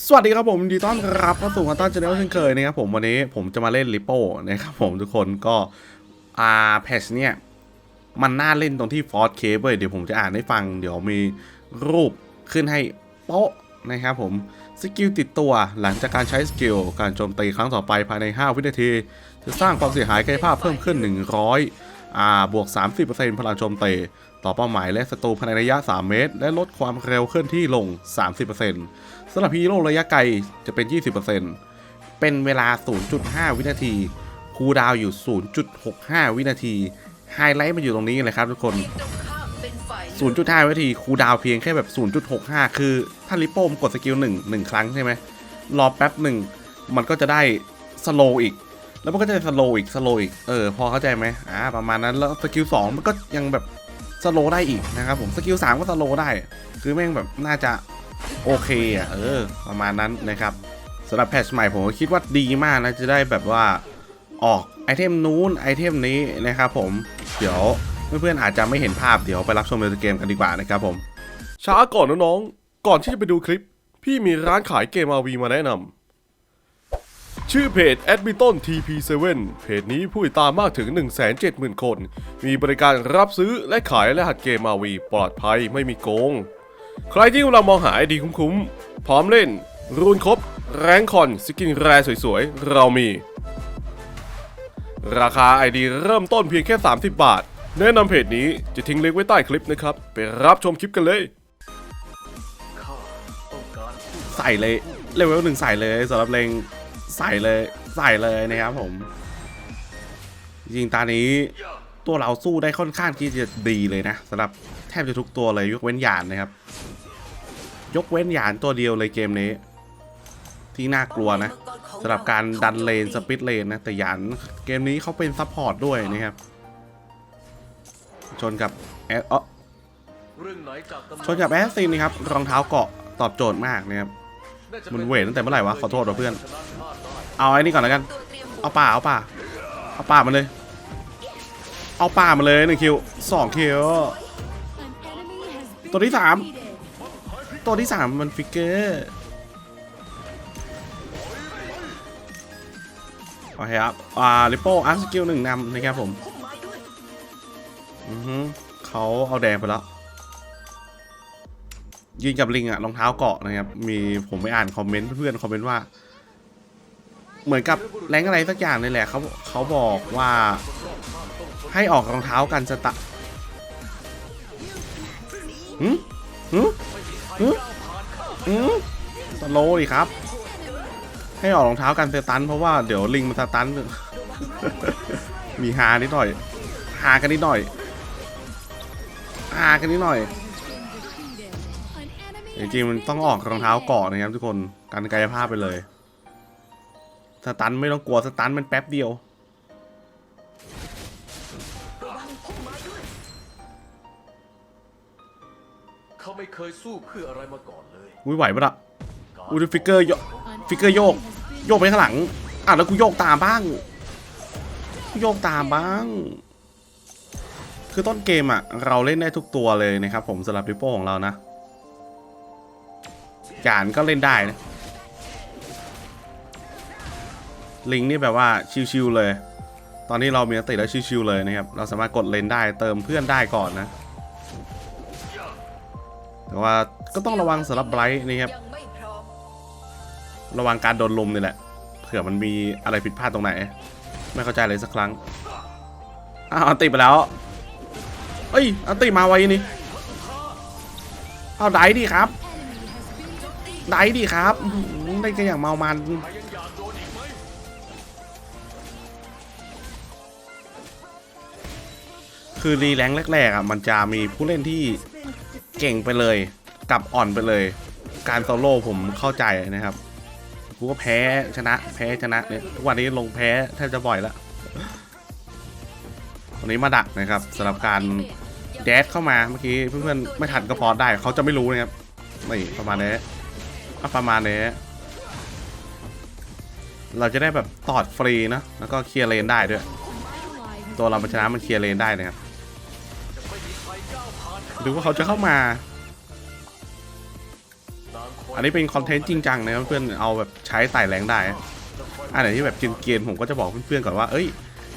สวัสดีครับผมยินดีต้อนรับเข้าสู่คันต้าชาแนลเช่นเคยนะครับผมวันนี้ผมจะมาเล่นลิโป้นะครับผมทุกคนก็อ่าแพชเนี่ยมันน่าเล่นตรงที่ฟอร์ c เคเว้ยเดี๋ยวผมจะอ่านให้ฟัง เดี๋ยวมีรูปขึ้นให้โป๊ะนะครับผมสกิลติดตัวหลังจากการใช้สกิลการโจมตีครั้งต่อไปภายใน 5 วินาที จะสร้างความเสียหายกายภาพเพิ่มขึ้น 100อ่าบวก 30%พลังโจมตีต่อเป้าหมายและศัตรูภายในระยะ 3 เมตร และลดความเร็วเคลื่อนที่ลง 30% สำหรับฮีโร่ระยะไกลจะเป็น 20%เป็นเวลา 0.5 วินาที คูดาวน์อยู่ 0.65 วินาที ไฮไลท์มันอยู่ตรงนี้เลยครับทุกคน 0.5 วินาที คูดาวเพียงแค่แบบ 0.65 คือ ถ้าลิโป้มกดสกิล1 1 ครั้งใช่ไหม รอแป๊บหนึ่ง มันก็จะได้สโลอีก แล้วมันก็จะสโลอีก สโลอีก เออ พอเข้าใจไหมอ่า ประมาณนั้น แล้วสกิล2มันก็ยังแบบสโลได้อีกนะครับผม สกิล3ก็สโลได้ คือแม่งแบบน่าจะ โอเคอะเออประมาณนั้นนะครับสำหรับแพทช์ใหม่ผมคิดว่าดีมากนะจะได้แบบว่าออกไอเทมนู้นไอเทมนี้นะครับผมเดี๋ยวเพื่อนๆอาจจะไม่เห็นภาพเดี๋ยวไปรับชมในเกมกันดีกว่านะครับผม ช้าก่อนนะน้องก่อนที่จะไปดูคลิป พี่มีร้านขายเกม RV มาแนะนำชื่อเพจ a d m i t o n TP7 เพจนี้ผู้ติดตามมากถึง 170,000 คน มีบริการรับซื้อและขายรหัสเกม RV ปลอดภัยไม่มีโกง ใครที่กำลังมองหาไอดีคุ้มๆ พร้อมเล่น รูนครบ แรงคอน สกินแรสวยๆ เรามี ราคาไอดีเริ่มต้นเพียงแค่ 30 บาท แนะนำเพจนี้จะทิ้งลิงก์ไว้ใต้คลิปนะครับ ไปรับชมคลิปกันเลย ใส่เลยเลเวลหนึ่งใส่เลยสำหรับเลงใส่เลยใส่เลยนะครับผม จริงตานี้ตัวเราสู้ได้ค่อนข้างที่จะดีเลยนะสำหรับแทบจะทุกตัวเลยยกเว้นหยานนะครับ ยกเว้นหยานตัวเดียวเลยเกมนี้ ที่น่ากลัวนะสำหรับการดันเลนสปิดเลนนะ แต่หยานเกมนี้เขาเป็นซัพพอร์ตด้วยนะครับ ชนกับแอดเออชนกับแอสซินนะครับรองเท้าเกาะตอบโจทย์มากนะครับมันเวทตั้งแต่เมื่อไหร่วะขอโทษนะเพื่อน เอาไอ้นี่ก่อนแล้วกัน เอาป่าเอาป่าเอาป่ามาเลย เอาป่ามาเลยหนึ่งคิวสองคิวตัวที่สาม ตัวที่สามมันฟิกเกอร์โอเคครับ อ่าลิโป้อาร์สกิลหนึ่งนำนะครับผม อือฮึเขาเอาแดงไปแล้วยืนกับลิงอะรองเท้าเกาะนะครับ มีผมไปอ่านคอมเมนต์เพื่อนคอมเมนต์ว่า เหมือนกับแรงอะไรสักอย่างนี่แหละเขาเขาบอกว่า ให้ออกรองเท้ากันสตะหืมหืม หืมหืมสโลว์ดิครับ ให้ออกรองเท้ากันสตัน เพราะว่าเดี๋ยวลิงมันสตัน มีฮานิดหน่อยฮากันนิดหน่อยฮากันนิดหน่อย จริงๆมันต้องออกรองเท้าเกาะนะครับทุกคน การกายภาพไปเลย สตันไม่ต้องกลัวสตันมันแป๊บเดียว เขาไม่เคยสู้เพื่ออะไรมาก่อนเลยอุ้ยไหวปะล่ะอุ้ยดูฟิกเกอร์โยฟิกเกอร์โยก โยกไปข้างหลัง อะแล้วกูโยกตามบ้างกูโยกตามบ้าง คือต้นเกมอะ เราเล่นได้ทุกตัวเลยนะครับผมสำหรับริปโป้ของเรานะจานก็เล่นได้นะ ลิงนี่แบบว่าชิวๆเลย ตอนนี้เรามีนักเตะแล้วชิวๆเลยนะครับ เราสามารถกดเลนได้เติมเพื่อนได้ก่อนนะ แต่ว่าก็ต้องระวังสำหรับไบรท์นี่ครับระวังการโดนลมนี่แหละเผื่อมันมีอะไรผิดพลาดตรงไหน ไม่เข้าใจเลยสักครั้งอ้าวอันติไปแล้วเอ้ยอันติมาไวนี่เอาได้ดีครับได้ดีครับได้กันอย่างเมามันคือรีแรงแรกๆอะมันจะมีผู้เล่นที่ เก่งไปเลยกลับอ่อนไปเลย การโซโล่ผมเข้าใจนะครับกูก็แพ้ชนะ แพ้ชนะเนี่ยทุกวันนี้ลงแพ้แทบจะบ่อยล้ววันนี้มาดักนะครับสำหรับการแดดเข้ามาเมื่อกี้เพื่อนๆไม่ทันก็พอได้เขาจะไม่รู้นะครับนี่ประมาณนี้อะประมาณนี้เราจะได้แบบตอดฟรีนะแล้วก็เคลียร์เลนได้ด้วย ตัวเราชนะมันเคลียร์เลนได้นะครับ ดูว่าเขาจะเข้ามา อันนี้เป็นคอนเทนต์จริงจังนะเพื่อนเอาแบบใช้ไต่แรงได้ อันไหนที่แบบเกรียนๆผมก็จะบอกเพื่อนๆก่อนว่า เอ้ย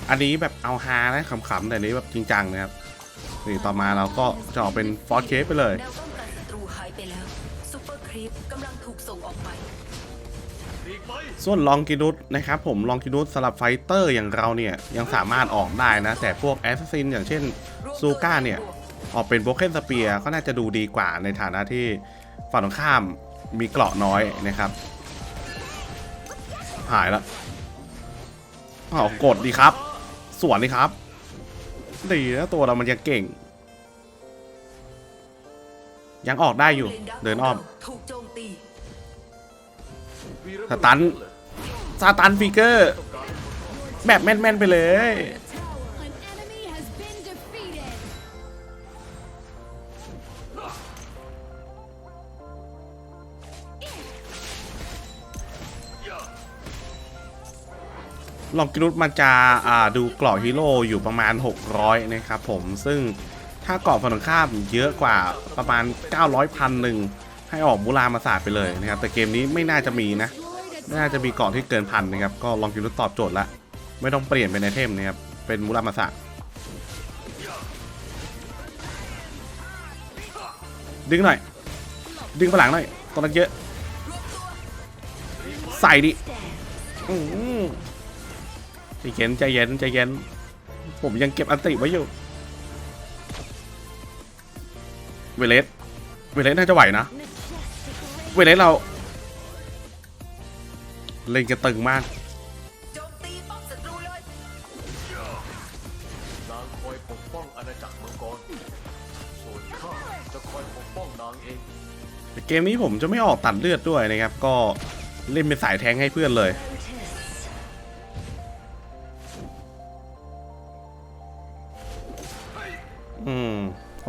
อันนี้แบบเอาฮานะขำๆแต่อันนี้แบบจริงจังนะครับนี่ต่อมาเราก็จะออกเป็นฟอร์เคสไปเลยส่งออกไปส่วนลองกินุสนะครับผมลองกินุสสำหรับไฟเตอร์อย่างเราเนี่ยยังสามารถออกได้นะ แต่พวกแอสซินอย่างเช่นซูก้าเนี่ย ออกเป็นโบเคนสเปียก็น่าจะดูดีกว่าในฐานะที่ฝั่งตรงข้ามมีเกราะน้อยนะครับ หายแล้วอ้าวกดดีครับ สวนดีครับ ดีนะตัวเรามันยังเก่ง ยังออกได้อยู่ เดินอ้อมสตันซาตันฟิกเกอร์ แบบแม่นๆไปเลย ลองกินุสมันจะดูเกราะฮีโร่อยู่ประมาณ 600 นะครับผมซึ่งถ้าเกราะฝั่งตรงข้ามเยอะกว่าประมาณ 900พันหนึ่งให้ออกมูลามาศาสตร์ไปเลยนะครับ แต่เกมนี้ไม่น่าจะมีนะ ไม่น่าจะมีเกราะที่เกินพันนะครับ ก็ลองกินุสตอบโจทย์ละ ไม่ต้องเปลี่ยนเป็นไอเทมนะครับ เป็นมูลามาศาสตร์ดึงหน่อย ดึงไปหลังหน่อยตอนนั้นเยอะ ใส่ดิอื เย็นใจเย็นใจเย็น ผมยังเก็บอันติไว้อยู่ เวเลสเวเลสน่าจะไหวนะ majestic เวเลสเรา เล่นกันตึงมากโจมตีป้อมศัตรูเลยนางคอยปกป้องอาณาจักรมังกร ส่วนข้าจะคอยปกป้องนางเองแต่เกมนี้ผมจะไม่ออกตัดเลือดด้วยนะครับ ก็เล่นเป็นสายแทงให้เพื่อนเลย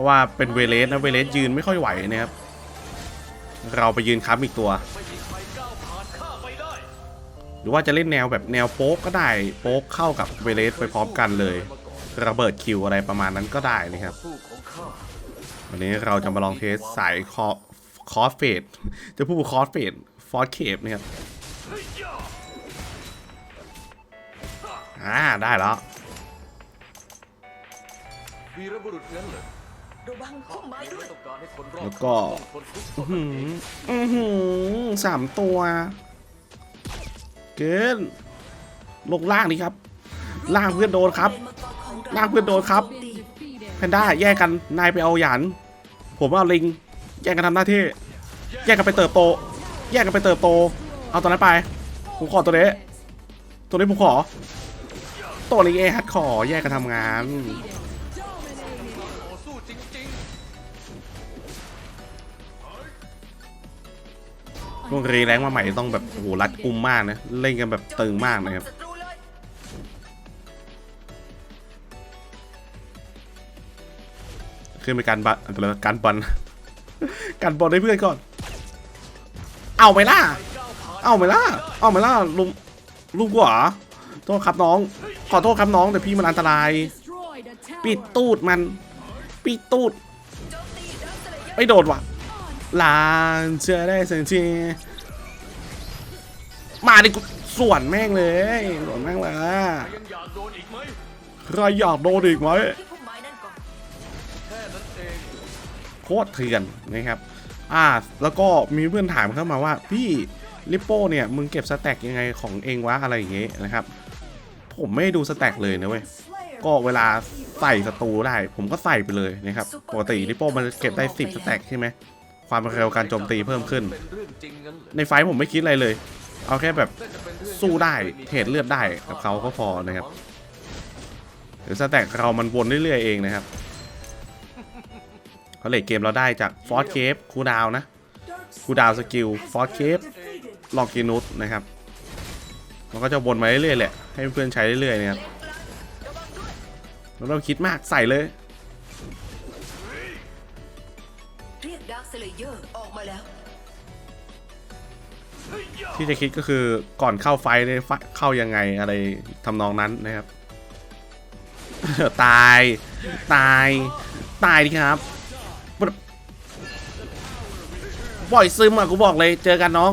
ว่าเป็นเวเลสนะเวเลสยืนไม่ค่อยไหวนะครับ เราไปยืนค้ำอีกตัว หรือว่าจะเล่นแนวแบบแนวโป๊กก็ได้โป๊กเข้ากับเวเลสไปพร้อมกันเลย ระเบิดคิวอะไรประมาณนั้นก็ได้นะครับ วันนี้เราจะมาลองเทสสายคอคอสเฟดจะพูดคอสเฟดฟอร์เคปนะครับอ่าได้แล้ววีรบุรุษงั้นเหรอ ระวังพุ่มม้ไม่ด้วยแล้วก็ อื้อหืออื้อหือสามตัว เกินลงล่างนี่ครับ ล่างเพื่อนโดนครับเป็นมังกรของเพื่อนโดนครับ แพนด้าแยกกัน นายไปเอาหยัน ผมเอาลิง แยกกันทำหน้าที่ แยกกันไปเติบโต แยกกันไปเติบโต เอาตัวนั้นไป ผมขอตัวนี้ ตัวนี้ผมขอ ตัวนี้เอฮัดขอ แยกกันทำงาน โรงเรีแรงมาใหม่ต้องแบบโอ้โหรัดกุมมากนะเล่นกันแบบตึงมากนะครับศัตรูเลยขึ้นไปการบันอะไรวการบอลการบอลให้เพื่อนก่อน เอาไหมล่ะ เอาไหมล่ะ เอาไหมล่ะลุมลุกูเหรอโทษครับน้อง ขอโทษครับน้องแต่พี่มันอันตราย ปิดตูดมัน ปิดตูด ไม่โดนว่ะ ลานเชื่อได้สังทีมาดิกูสวนแม่งเลยส่วนแม่งเลยใครอยากโดนอีกไหมโคตรเถื่อนนะครับ อ่า แล้วก็มีเพื่อนถามเข้ามาว่า พี่ลิปโป้เนี่ย มึงเก็บสแต็กยังไงของเองวะอะไรอย่างเงี้ยนะครับ ผมไม่ด้ดูสแต็กเลยนะเว้ย ก็เวลาใส่ศัตรูได้ ผมก็ใส่ไปเลยนะครับ ปกติลิปโป้มันเก็บได้ 10 สแต็กใช่ไหม ความเร็วการโจมตีเพิ่มขึ้น ในไฟผมไม่คิดอะไรเลย เอาแค่แบบสู้ได้เทรดเลือดได้กับเขาก็พอนะครับ หรือสแต็กเรามันวนเรื่อยๆเองนะครับเขาเลทเกมเราได้จากฟอร์ c เคฟคูดาวนะคูดาวสกิลฟอร์ c เคฟลองกินุสนะครับมันก็จะวนมาเรื่อยๆแหละให้เพื่อนใช้เรื่อยๆนะครับไม่ต้องคิดมากใส่เลย เลเยอร์ออกมาแล้ว ที่จะคิดก็คือก่อนเข้าไฟท์เนี่ยไฟเข้ายังไงอะไรทำนองนั้นนะครับ ตาย ตาย ตายดิครับปล่อยซึมอะกูบอกเลยเจอกันน้อง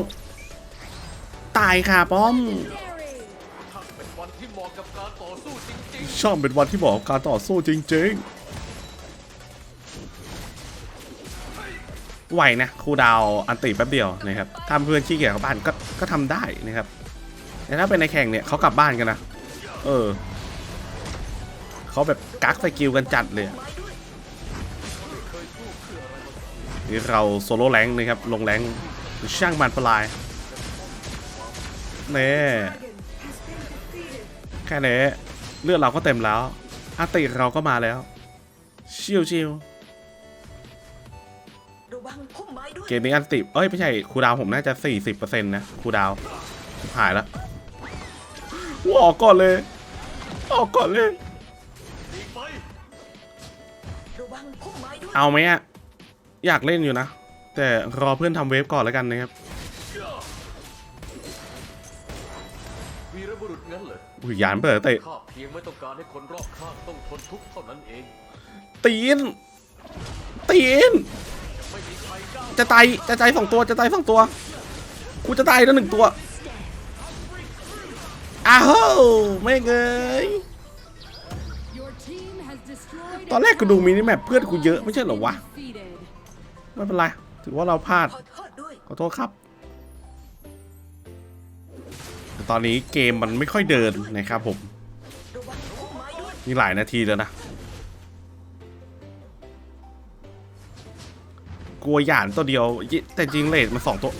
ตายค่ะป้อม Legendary. ถ้าเป็นวันที่เหมาะกับการต่อสู้จริงช่างเป็นวันที่เหมาะกับการต่อสู้จริง ๆ ไหวนะครูดาวอันติแป๊บเดียวนะครับถ้าเพื่อนขี้เกียจกลับบ้านก็ก็ทำได้นะครับแต่ถ้าเป็นในแข่งเนี่ยเขากลับบ้านกันนะเออเขาแบบกักสกิลกันจัดเลยนี่เราโซโล่แรงนะครับลงแรงช่างมันปลายเน่แค่นี้เลือดเราก็เต็มแล้วอาติเราก็มาแล้ว ชิวชิ เกมนี้อันติเอ้ยไม่ใช่ครูดาวผมน่าจะ 40%นะครูดาวชิบหายแล้วออกก่อนเลย ออกก่อนเลยๆดีไประวังพุ่มไม้ด้วยเอาไหมอะอยากเล่นอยู่นะ แต่รอเพื่อนทำเวฟก่อนแล้วกันนะครับวีรบุรุษงั้นเหรออุ้ยหยานเปิดเตะข้าเพียงไม่ต้องการให้คนรอบข้างต้องทนทุกข์เท่านั้นเอง ตีน ตีน จะตายจะตายสองตัวจะตายสองตัวกูจะตายแล้วหนึ่งตัวอ้าวไม่เงยตอนแรกกูดูมินิแมปเพื่อนกูเยอะไม่ใช่เหรอวะไม่เป็นไรถือว่าเราพลาดขอโทษครับแต่ตอนนี้เกมมันไม่ค่อยเดินนะครับผมระวังพุ่มไม้ด้วยนี่หลายนาทีแล้วนะ กลัวหยานตัวเดียว แต่จริงเลทมันสองตัว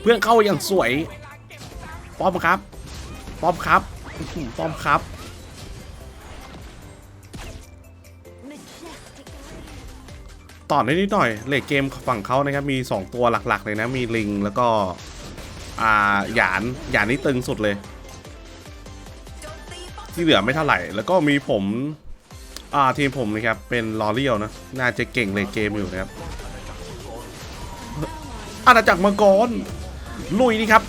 เพื่อนเข้าอย่างสวยป้อมครับป้อมครับป้อมครับ ต่อได้นิดหน่อยเลทเกมฝั่งเขานะครับ มี 2 ตัวหลักๆ เลยนะ มีลิงแล้วก็ อ่า หยาน หยานนี่ตึงสุดเลย ที่เหลือไม่เท่าไหร่ แล้วก็มีผม อ่าทีมผมนะครับ เป็นลอเรียลนะ น่าจะเก่งเลยเกมอยู่นะครับ อาณาจักรมังกร ลุยนี่ครับ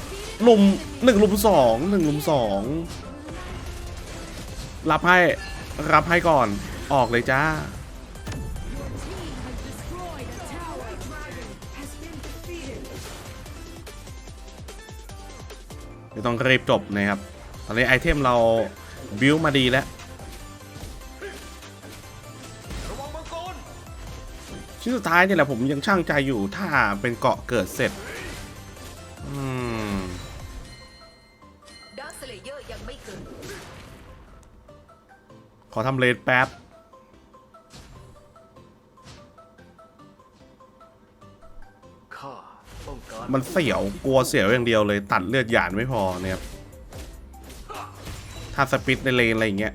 ลุมหนึ่งลุมสองหนึ่งลุมสองรับให้รับให้ก่อนออกเลยจ้าไม่ต้องรีบจบนะครับ ตอนนี้ไอเทมเราบิวมาดีแล้ว ชิ้นสุดท้ายนี่แหละผมยังช่างใจอยู่ถ้าเป็นเกาะเกิดเสร็จ อืมขอทำเลนแป๊บ มันเสียวกลัวเสียวอย่างเดียวเลยตัดเลือดหยานไม่พอเนี่ยถ้าสปิดในเลนอะไรอย่างเงี้ย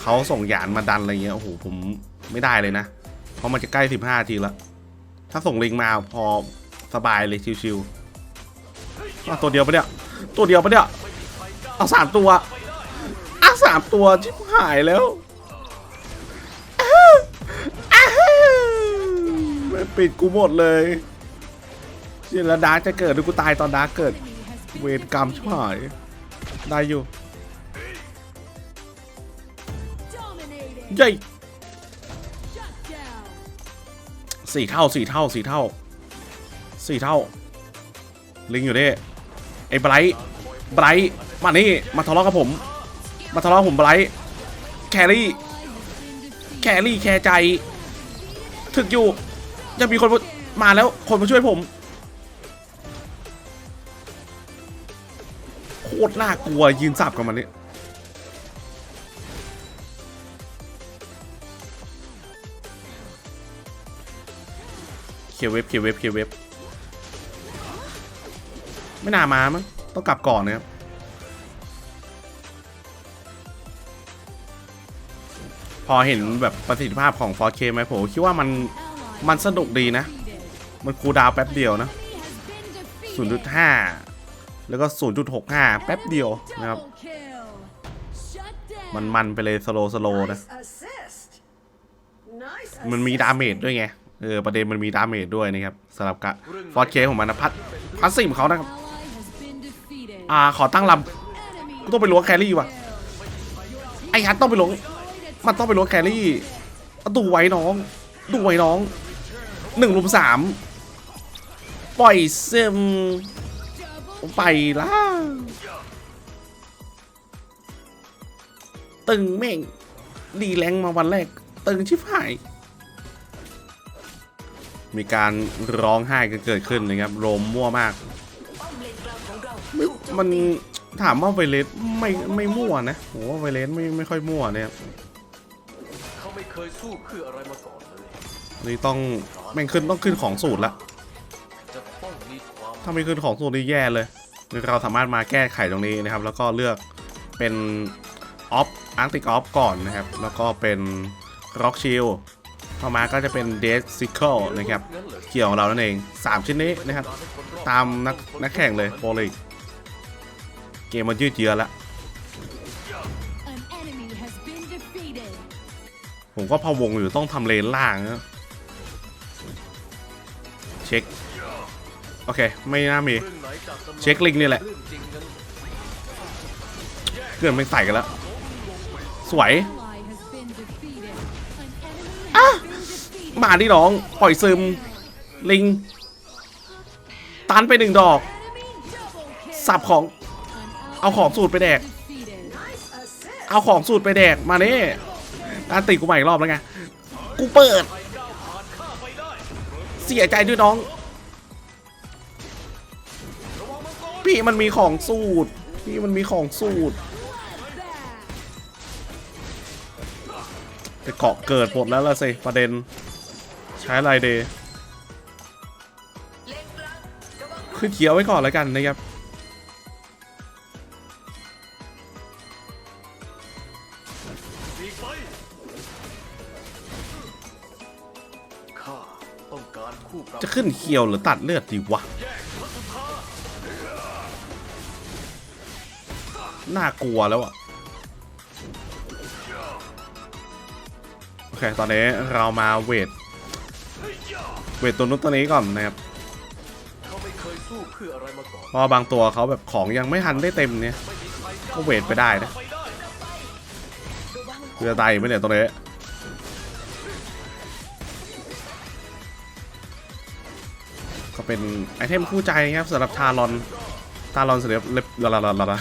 เขาส่งหยานมาดันอะไรเงี้ยโอ้โหผมไม่ได้เลยนะ ราะมันจะใกล้ 15ทีแล้วถ้าส่งลิงมาพอสบายเลยชิวๆอ้าวตัวเดียวปะเนี่ย ตัวเดียวปะเนี่ย เอาสามตัวอะสามตัวชิบหายแล้วอ้าวอ้าวไม่ปิดกูหมดเลยนี่แล้วดาร์กจะเกิดหรือกูตายตอนดาร์กเกิด เวรกรรมชิบหาย ได้อยู่ Dominating. เย้ สี่เท่าสี่เท่าสี่เท่าสี่เท่า ลิงอยู่นี่ไอ้ไบรท์ไบรท์มานี่มาทะเลาะกับผม มาทะเลาะผมไบรท์แครี่ แครี่แคร์ใจ ถึกอยู่ยังมีคนมาแล้วคนมาช่วยผมโคตรน่ากลัวยืนสับกับมันนี่ เคลียร์เว็บเคลียร์เว็บเคลียร์เว็บไม่น่ามามั้งต้องกลับก่อนนะครับพอเห็นแบบประสิทธิภาพของ 4K ไหมผมคิดว่ามันมันสนุกดีนะ มันคูดาวแป๊บเดียวนะ 0.5 แล้วก็ 0.65 แป๊บเดียวนะครับ มันมันไปเลยสโลสโลนะ มันมีดาเมจด้วยไง เออประเด็นมันมีดาเมจด้วยนะครับสำหรับกะฟอร์เคของมันนะพัดพัดสิมเขานะครับ Ally has been defeated. อ่าขอตั้งล Enemy ำกูต้องไปล้วงแครี่ว่ะไอ้ฮัทต้องไปล้วงมันต้องไปล้วงแครี่เอาดูไว้น้อง ดูไว้น้องหนึ่งลุมสามปล่อยซึม Double ไปล่ะตึงเม่งดีแรงมาวันแรก ตึงชิบหาย มีการร้องไห้กันเกิดขึ้นนะครับโรมมั่วมากม,มันถามว่าไวเลสไม่ไม่มั่วนะผมว่าไวเลสไม่ไม่ค่อยมั่วเนี่ยเขาไม่เคยสู้เพื่ออะไรมาก่อนเลยนี่ต้องแม่งขึ้นต้องขึ้นของสูตรละถ้าไม่ขึ้นของสูตรนี่แย่เลยเราสามารถมาแก้ไขตรงนี้นะครับ แล้วก็เลือกเป็นออฟอาร์ติกออฟก่อนนะครับ แล้วก็เป็นร็อกชิล ต่อมาก็จะเป็นเดสซิเคิลนะครับงั้นเหรอเกี่ยวของเรานั่นเอง 3 ชิ้นนี้นะครับการให้คนรอบตามนักนักแข่งเลยโปรลิกเกมมันยืดเยื้อแล้ว An enemy has been defeated. ผมก็พะวงอยู่ต้องทำเลนล่างนะเช็ค โอเค ไม่น่ามีเรื่องไหนจากตำนานเช็คลิงนี่แหละเรื่องจริงนั้นเกินไม่ใส่กันแล้ว สวย Ally has มาดิน้อง ปล่อยซึม ลิง ตันไปหนึ่งดอก สับของ เอาของสูตรไปแดก เอาของสูตรไปแดก มาเนี่กาติกูใหม่อีกรอบแล้วไง กูเปิด เสียใจด้วยน้อง พี่มันมีของสูตร พี่มันมีของสูตรแต่เกาะเกิดหมดแล้วละสิประเด็น ใช้อะไรเดย์เลนกลางระวังขึ้นเขียวไว้ก่อนแล้วกันนะครับมีไฟข้าต้องการคู่ปรับ จะขึ้นเขียวหรือตัดเลือดดีวะ น่ากลัวแล้วอะโอเค ตอนนี้เรามาเวท เวทตัวนู้นตัวนี้ก่อนนะครับเขาไม่เคยสู้เพื่ออะไรมาก่อนเพราะว่าบางตัวเขาแบบของยังไม่ทันได้เต็มเนี่ยก็เวทไปได้นะเพื่อตายอีกไหมเนี่ยตัวนี้ก็เป็นไอเทมคู่ใจครับสำหรับทารอนทารอนเสร็จแล้วเล็บละละละละละ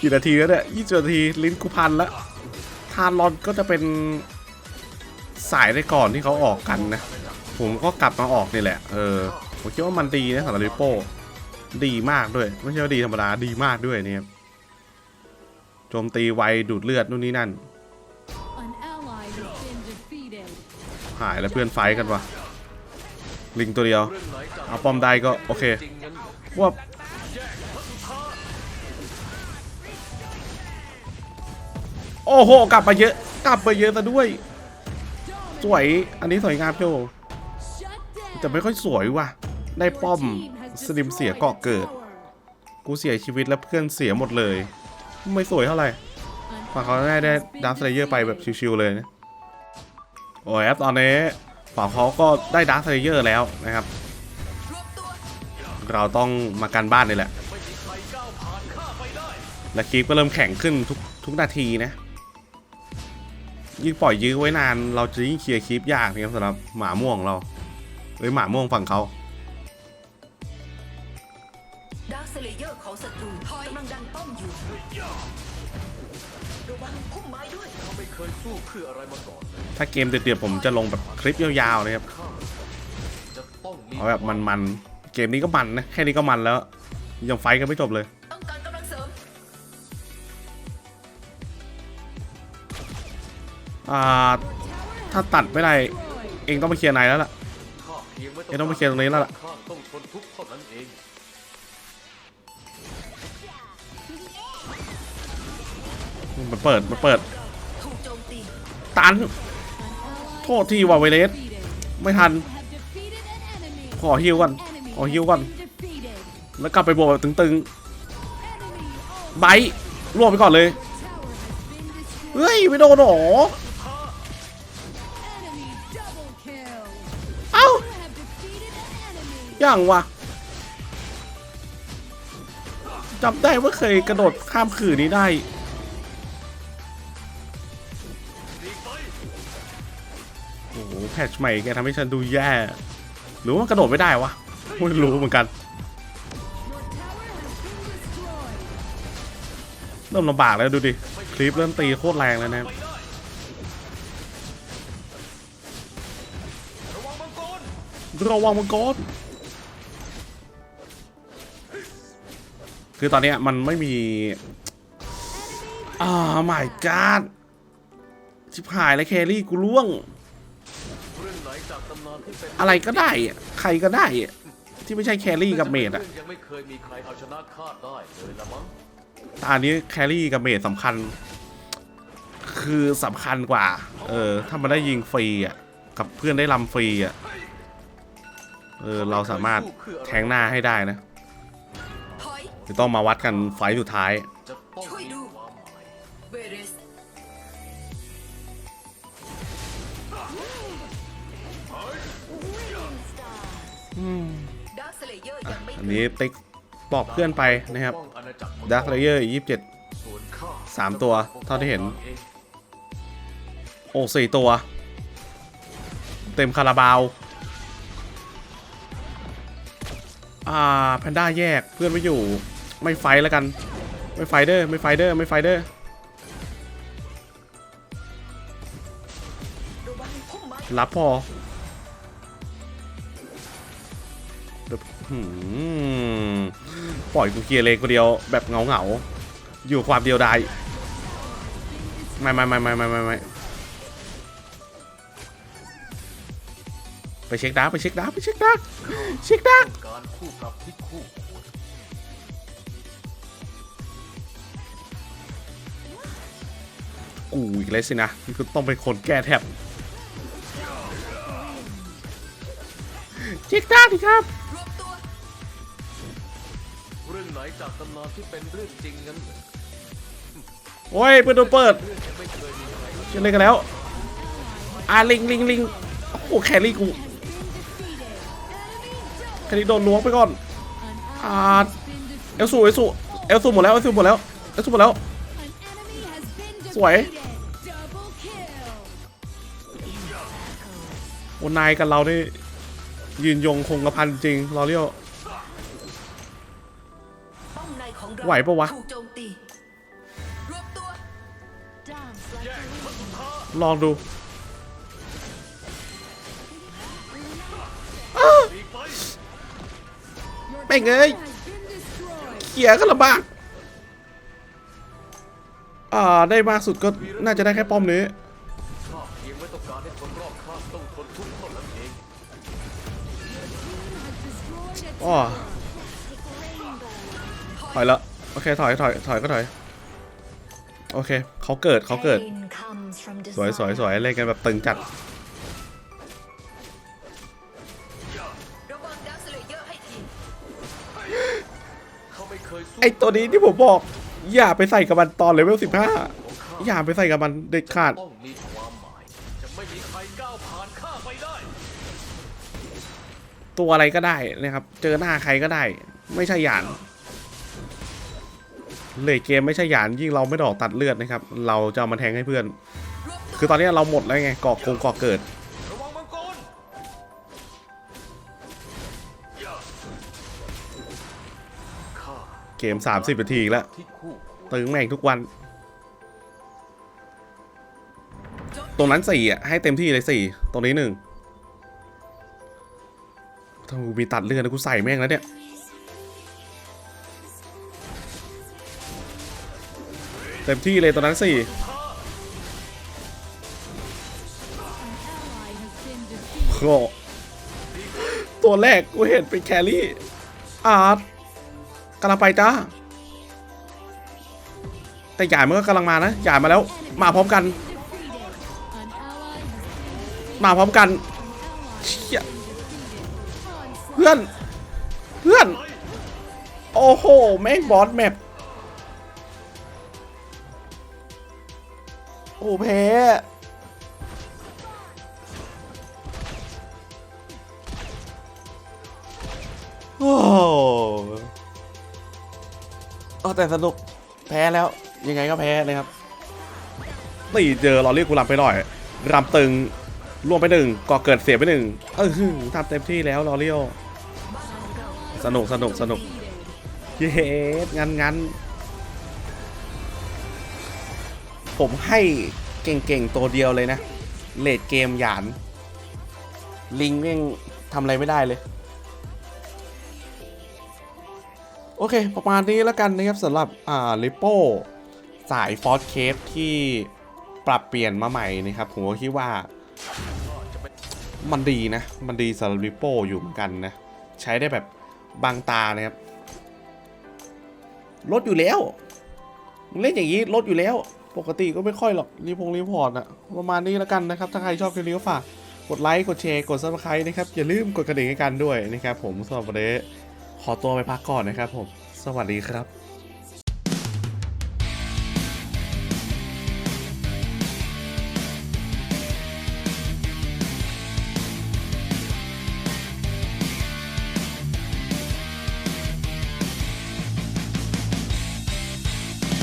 กี่นาทีแล้วเนี่ยยี่สิบนาทีลิ้นกูพันแล้วทารอนก็จะเป็น สายได้ก่อนที่เขาออกกันนะ ผมก็กลับมาออกนี่แหละ เออ ผมคิดว่ามันดีนะสำหรับริโป้ ดีมากด้วย ไม่ใช่ว่าดีธรรมดา ดีมากด้วยเนี่ยครับโจมตีไวดูดเลือดนู่นนี่นั่น หายแล้วเพื่อนไฟกันวะลิงตัวเดียว เอาป้อมได้ก็โอเคว่าโอ้โห กลับมาเยอะ กลับมาเยอะแต่ด้วย สวย อันนี้สวยงามโชว์ Shut down. แต่ไม่ค่อยสวยว่ะ ได้ป้อมสลิมเสียเกาะเกิด กูเสียชีวิตแล้วเพื่อนเสียหมดเลย ไม่สวยเท่าไหร่ฝั่งเขาได้ได้ดั been สเลเยอร์ไปแบบชิวๆเลยนะโอ้ยแอปตอนนี้ฝั่งเขาก็ได้ดัสเลเยอร์แล้วนะครับ เราต้องมาการบ้านนี่แหละและคลิปก็เริ่มแข็งขึ้นทุกทุกนาทีนะ ยิ่งปล่อยยื้อไว้นาน เราจะยิ่งเคลียร์คลิปยากนะครับสำหรับหมาม่วงเราหรือหมาม่วงฝั่งเขาดาร์คเลเยอร์ของศัตรูกำลังดันป้อมอยู่ระวังพุ่มไม้ด้วยเขาไม่เคยสู้เพื่ออะไรมาก่อนเลยถ้าเกมเดือดๆผมจะลงแบบคลิปยาวๆนะครับข้าจะต้องมีเอาแบบมันๆเกมนี้ก็มันนะแค่นี้ก็มันแล้ว ยังไฟท์กันไม่จบเลย อ่าถ้าตัดไม่ได้เองต้องไปเคลียร์ในแล้วล่ะเพียงต้องไปเคลียร์ตรงนี้แล้วล่ะข้าต้องทนทุกเท่านั้นเองมันเปิด มันเปิด ตัน โทษที่ว่าไวเลสไม่ทัน ขอฮิวก่อน ขอฮิวก่อน แล้วกลับไปบวกแบบตึงๆไบท์รวบไปก่อนเลย เฮ้ย ไม่โดนหรอ อย่างวะจำได้ว่าเคยกระโดดข้ามขื่อนี้ได้ โอ้โหแพทช์ใหม่แกทำให้ฉันดูแย่ หรือว่ากระโดดไม่ได้วะ ไม่รู้เหมือนกันเริ่มลำบากแล้วดูดิ คลิปเริ่มตีโคตรแรงแล้วนะรับระวังมังกร คือตอนนี้มันไม่มีอ่าไม่การชิบหายแล้วแครี่กูล่วง อะไรก็ได้อะใครก็ได้อะที่ไม่ใช่แครี่กับเมดอะรื่องยังไม่เคยมีใครเอาชนะคาดได้เลยละมั้งตอนนี้แครี่กับเมดสำคัญ คือสำคัญกว่า เออ ถ้ามันได้ยิงฟรีอะ กับเพื่อนได้ลำฟรีอะ เออ เราสามารถแทงหน้าให้ได้นะ จะต้องมาวัดกันไฟต์สุดท้ายจะต้องช่วยมีดูความหมายเวเรสดาร์คสเลเยอร์ยังไม่อันนี้ติ๊กบอกเพื่อนไปนะครับป้องอาณาจักรมังกรดักเลเยอร์ยี่สิบเจ็ดส่วนข้าสามตัว เท่าที่เห็นองโอ้สี่ตัว เต็มคาราบาว อ่า แพนด้าแยกเพื่อนไม่อยู่ ไม่ไฟแล้วกัน ไม่ไฟเดอร์ไม่ไฟเดอร์ไม่ไฟเดอร์รับพอปล่อยกูเคลียร์เลนคนเดียวแบบเงาเงาอยู่ความเดียวดายไม่ไม่ไม่ไม่ไม่ไม่ไม่ไปเช็คดาร์กไปเช็คดาร์กไปเช็คดาร์กเช็คดาร์กการคู่ปรับที่คู่ กูอีกแล้วสินะนี่คือต้องเป็นคนแก้แท็บเช็คดาร์กดิครับเรื่องไหนจากตำนานที่เป็นเรื่องจริงนั้นโอ้ยเปิดโดนเปิดเรื่อเคยมีใครเอาชจะเล่นกันแล้วอ่าลิงลิงลิงโอ้โหแครี่กูแครี่โดนล้วงไปก่อน An Ah, ally has been เอลสูเอลสูเอลสูหมดแล้วเอลสูหมดแล้วเอลสูหมดแล้วสวย นายกับเรานี่ยืนยงคงกระพันจริงเราเรียวไหวปะวะลองดูไม่งเอ้ยเขี่ยก็ลำบ้ากอ่าได้มากสุดก็น่าจะได้แค่ป้อมนี้ อ๋อ tower. ถอยแล้วโอเคถอยถอยถอยก็ถอย โอเคเขาเกิดเขาเกิด สวยสวยสวยเล่นกันแบบตึงจัดระวังดาร์คสเลเยอร์ให้ทีเขาไม่เคยสู้ไอตัวนี้ที่ผมบอก อย่าไปใส่กับมันตอนเลเวล15ของข้าอย่าไปใส่กับมันเด็ดขาด ตัวอะไรก็ได้นะครับ เจอหน้าใครก็ได้ ไม่ใช่หยานเลยเกมไม่ใช่หยานยิ่งเราไม่ดอกตัดเลือดนะครับ เราจะเอามาแทงให้เพื่อน คือตอนนี้เราหมดแล้วไงกอกงก่อเกิดระวังมังกรข้าเกม 30นาทีแล้วตึงแม่งทุกวัน ตรงนั้นสี่อะให้เต็มที่เลยสี่ตรงนี้หนึ่ง ถ้ากูมีตัดเลือดนะกูใส่แม่งแล้วเนี่ยเต็มที่เลยตรงนั้นสี่โอ้ตัวแรกกูเห็นเป็นแครี่ อาร์ตกำลังไปจ้า แต่หยาดมันก็กำลังมานะหยาดมาแล้ว มาพร้อมกัน มาพร้อมกันเชี่ย เพื่อน เพื่อน โอ้โห แม่งบอสแมปโอ้แพ้โอ้เอแต่สนุก แพ้แล้ว ยังไงก็แพ้นะครับตีเจอเราเรียกกูรำไปหน่อยรำตึงรวมไปหนึ่งก่อเกิดเสียไปหนึ่งเออทำเต็มที่แล้วลอเรียว สนุกสนุกสนุกเย้งั้นงั้นผมให้เก่งๆ ตัวเดียวเลยนะ เลดเกมหยาน ลิงแม่งทำอะไรไม่ได้เลย โอเค ประมาณนี้แล้วกันนะครับสำหรับ อ่าลิโป้ สายฟอร์ c เคฟที่ปรับเปลี่ยนมาใหม่นะครับ ผมก็คิดว่า มันดีนะ มันดีสำหรับลิโป้อยู่เหมือนกันนะ ใช้ได้แบบ บางตานะครับลดอยู่แล้ว เล่นอย่างนี้ลดอยู่แล้ว ปกติก็ไม่ค่อยหรอกรีพงรีพอร์ตอะประมาณนี้แล้วกันนะครับ ถ้าใครชอบคลิปนี้ก็ฝากกดไลค์ กดแชร์ กดซับสไครต์นะครับ อย่าลืมกดกระดิ่งให้กันด้วยนะครับผมสำหรับวันนี้ขอตัวไปพักก่อนนะครับผม สวัสดีครับ